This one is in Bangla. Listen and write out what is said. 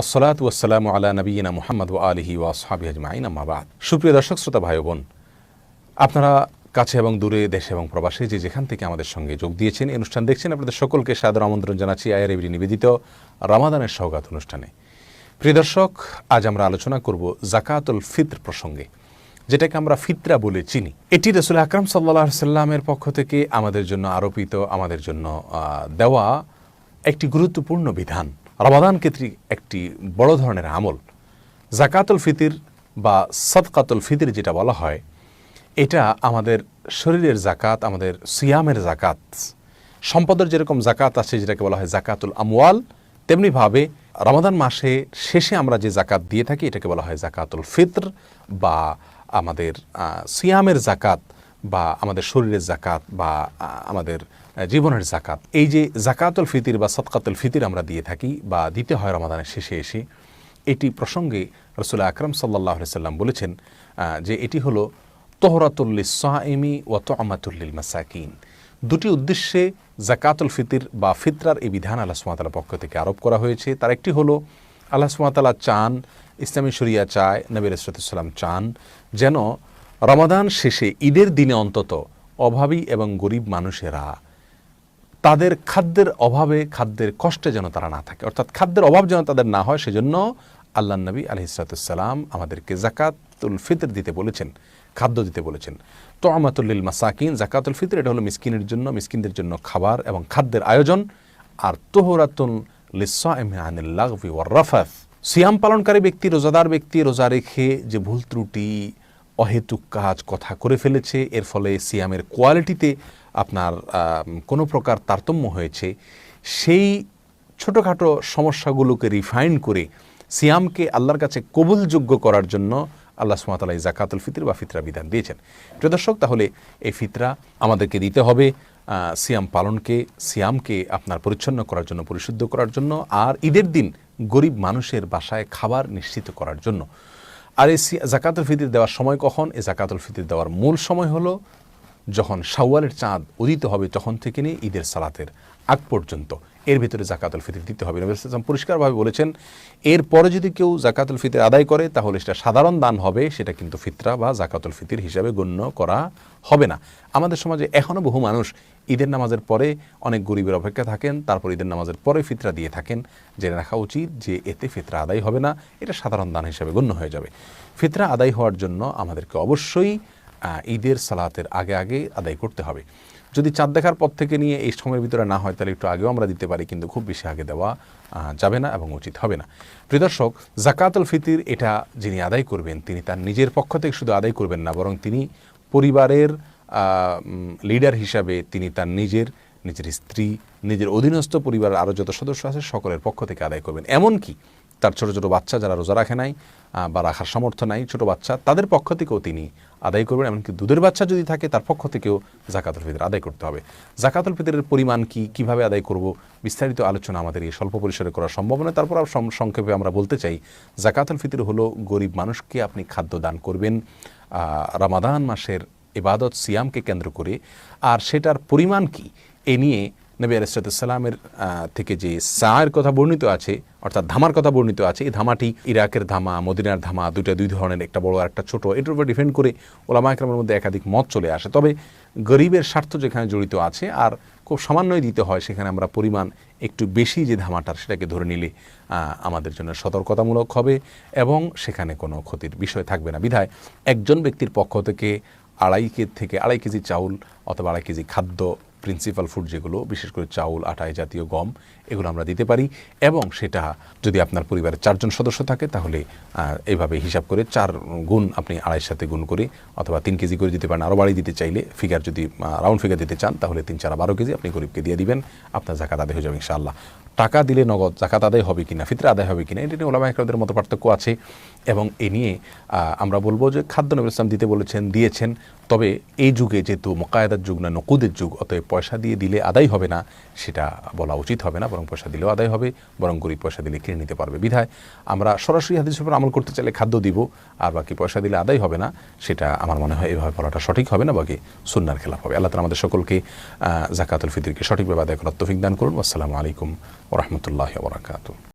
ওসলাত ওয়াসালাম আলা নবীনা মোহাম্মদ ও আলহি ওয়াসহাবি আজমাইন আম্মাবাদ সুপ্রিয় দর্শক, শ্রোতা ভাই বোন, আপনারা কাছে এবং দূরে দেশে এবং প্রবাসে যে যেখান থেকে আমাদের সঙ্গে যোগ দিয়েছেন, এই অনুষ্ঠান দেখছেন, আপনাদের সকলকে সাদর আমন্ত্রণ জানাচ্ছি আয়ার এবিডি নিবেদিত রামাদানের সৌগাত অনুষ্ঠানে। প্রিয় দর্শক, আজ আমরা আলোচনা করব জাকাতুল ফিত্র প্রসঙ্গে, যেটাকে আমরা ফিতরা বলে চিনি। এটি রসুল আকরাম সাল্লাহ সাল্লামের পক্ষ থেকে আমাদের জন্য আরোপিত, আমাদের জন্য দেওয়া একটি গুরুত্বপূর্ণ বিধান। রমাদান কেন্দ্রিক একটি বড় ধরনের আমল? জাকাতুল ফিতির বা সদকাতুল ফিতির যেটা বলা হয়, এটা আমাদের শরীরের জাকাত, আমাদের সিয়ামের জাকাত, সম্পদের যেরকম জাকাত আছে যেটাকে বলা হয় জাকাতুল আমওয়াল, তেমনিভাবে রমাদান মাসে শেষে আমরা যে জাকাত দিয়ে থাকি এটাকে বলা হয় জাকাতুল ফিত্র বা আমাদের সিয়ামের জাকাত বা আমাদের শরীরের জাকাত বা আমাদের জীবনের জাকাত এই যে জাকাতুল ফিতির বা সৎকাতুল ফিতির আমরা দিয়ে থাকি বা দিতে হয় রমাদানের শেষে এসে, এটি প্রসঙ্গে রসুল্লাহ আকরম সাল্লাহ সাল্লাম বলেছেন যে এটি হলো তোহরাতুল্লিস সাইমি ও তোমাতুল্লিল মাসাকিন দুটি উদ্দেশ্যে জাকাতুল ফিতির বা ফিতরার এই বিধান আল্লাহ সুমাতালার পক্ষ থেকে আরোপ করা হয়েছে। তার একটি হলো, আল্লাহ সুমাতালা চান, ইসলামী শরিয়া চায় নবীর রসরতুল্লাম চান, যেন রমাদান শেষে ঈদের দিনে অন্তত অভাবী এবং গরিব মানুষেরা তাদের খাদ্যের অভাবে, খাদ্যের কষ্টে যেন তারা না থাকে। অর্থাৎ খাদ্যের অভাব যেন তাদের না হয়, সেজন্য আল্লাহ নবী আলহিসাতুসাল্লাম আমাদেরকে জাকাতুল ফিতর দিতে বলেছেন, খাদ্য দিতে বলেছেন। তো আমাতুল্লিল মাসাকিন, জাকাতুল ফিতর, এটা হলো মিসকিনের জন্য, মিসকিনদের জন্য খাবার এবং খাদ্যের আয়োজন। আর তোহরাতুল লিসাফি ওয়ার্রাফাত সিয়াম পালনকারী ব্যক্তি, রোজাদার ব্যক্তি, রোজা রেখে যে ভুল ত্রুটি অহেতুক কাজ কথা করে ফেলেছে। এর ফলে সিয়ামের কোয়ালিটিতে আপনার কোনো প্রকার তারতম্য হয়েছে। সেই ছোটোখাটো সমস্যাগুলোকে রিফাইন করে সিয়ামকে আল্লাহর কাছে কবুলযোগ্য করার জন্য আল্লাহ সুমাতালা জাকাতুল ফিতর বা ফিতরা বিধান দিয়েছেন। প্রিয় দর্শক, তাহলে এই ফিতরা আমাদেরকে দিতে হবে সিয়াম পালনকে, সিয়ামকে আপনার পরিচ্ছন্ন করার জন্য, পরিশুদ্ধ করার জন্য, আর ঈদের দিন গরিব মানুষের বাসায় খাবার নিশ্চিত করার জন্য। আর এই জাকাতুল ফিতির দেওয়ার সময় কখন? এই জাকাতুল ফিতির দেওয়ার মূল সময় হল যখন শাওয়ালের চাঁদ উদিত হবে তখন থেকে নিয়ে ঈদের সালাতের আগ পর্যন্ত। এর ভিতরে জাকাতুল ফিতির দিতে হবে। নবী সাল্লাম পরিষ্কারভাবে বলেছেন, এরপরে যদি কেউ জাকাতুল ফিতির আদায় করে, তাহলে সেটা সাধারণ দান হবে, সেটা কিন্তু ফিতরা বা জাকাতুল ফিতির হিসাবে গণ্য করা হবে না। আমাদের সমাজে এখনও বহু মানুষ ঈদের নামাজের পরে অনেক গরিবের অপেক্ষা থাকেন, তারপর ঈদের নামাজের পরে ফিতরা দিয়ে থাকেন। জেনে রাখা উচিত যে এতে ফিতরা আদায় হবে না, এটা সাধারণ দান হিসাবে গণ্য হয়ে যাবে। ফিতরা আদায় হওয়ার জন্য আমাদেরকে অবশ্যই ঈদের সালাতের আগে আগে আদায় করতে হবে। যদি চাঁদ দেখার পর থেকে নিয়ে এই সময়ের ভিতরে না হয়, তাহলে একটু আগেও আমরা দিতে পারি, কিন্তু খুব বেশি আগে দেওয়া যাবে না এবং উচিত হবে না। প্রিদর্শক জাকাতুল ফিতির এটা যিনি আদায় করবেন, তিনি তার নিজের পক্ষ থেকে শুধু আদায় করবেন না, বরং তিনি পরিবারের লিডার হিসাবে তিনি তার নিজের নিজের স্ত্রী, নিজের অধীনস্থ পরিবারের আরও যত সদস্য আছে সকলের পক্ষ থেকে আদায় করবেন। এমনকি তার ছোট ছোট বাচ্চা যারা রোজা রাখে নাই বা রাখার সামর্থ্য নাই, ছোট বাচ্চা, তাদের পক্ষ থেকেও তিনি আদায় করবেন। এমনকি দুধের বাচ্চা যদি থাকে, তার পক্ষ থেকেও জাকাতুল ফিতর আদায় করতে হবে। জাকাতুল ফিতরের পরিমাণ কি, কীভাবে আদায় করব, বিস্তারিত আলোচনা আমাদের এই স্বল্প পরিসরে করা সম্ভব নয়। তারপর সংক্ষেপে আমরা বলতে চাই, জাকাতুল ফিতর হলো গরিব মানুষকে আপনি খাদ্য দান করবেন। রামাদান মাসের ইবাদত সিয়ামকে কেন্দ্র করে। আর সেটার পরিমাণ কি, এ নিয়ে নবী আলাইসালামের থেকে যে সায়ের কথা বর্ণিত আছে, অর্থাৎ ধামার কথা বর্ণিত আছে, এই ধামাটি ইরাকের ধামা, মদিনার ধামা, দুইটা দুই ধরনের, একটা বড় একটা ছোট, এটার উপর ডিপেন্ড করে ওলামা একরামের মধ্যে একাধিক মত চলে আসে। তবে গরিবের স্বার্থ যেখানে জড়িত আছে, আর খুব সামান্যই দিতে হয়, সেখানে আমরা পরিমাণ একটু বেশি যে ধামাটার, সেটাকে ধরে নিলে আমাদের জন্য সতর্কতামূলক হবে এবং সেখানে কোনো ক্ষতির বিষয় থাকবে না। বিধায় একজন ব্যক্তির পক্ষ থেকে আড়াই কেজি থেকে আড়াই কেজি চাউল অথবা আড়াই কেজি খাদ্য প্রিন্সিপাল ফুড যেগুলো বিশেষ করে চাউল আটাই জাতীয় গম এগুলো আমরা দিতে পারি এবং সেটা যদি আপনার পরিবারের চারজন সদস্য থাকে, তাহলে এইভাবে হিসাব করে চার গুণ আপনি আড়াইয়ের সাথে গুণ করে অথবা তিন কেজি করে দিতে পারেন। আরও বাড়ি দিতে চাইলে ফিগার যদি রাউন্ড ফিগার দিতে চান, তাহলে তিন, চার বারো কেজি আপনি গরিবকে দিয়ে দিবেন। আপনার জাকাত আদায় হয়ে যাবে ইনশাআল্লাহ। টাকা দিলে নগদ জাকাত আদায় হবে কিনা, ফিতরা আদায় হবে কিনা, এটা নিয়ে ওলামা একরামদের মতো পার্থক্য আছে এবং এ নিয়ে আমরা বলব যে খাদ্য নবী ইসলাম দিতে বলেছেন, দিয়েছেন। তবে এই যুগে যেহেতু মোকায়দার যুগ না, নকুদের যুগ, অতএব পয়সা দিয়ে দিলে আদায় হবে না, সেটা বলা উচিত হবে না, বরং পয়সা দিলেও আদায় হবে, বরং গরিব পয়সা দিলে কিনে নিতে পারবে। বিধায় আমরা সরাসরি হাদিস উপর আমল করতে চাইলে খাদ্য দিব, আর বাকি পয়সা দিলে আদায় হবে না, সেটা আমার মনে হয় এভাবে বলাটা সঠিক হবে না, বাকি সুন্নার খেলাফ হবে। আল্লাহ তালা আমাদের সকলকে জাকাতুল ফিদিরকে সঠিকভাবে আদায় করার তফিক দান করুন। আসসালামু আলাইকুম ওরহমতুল্লাহ বরাকাতু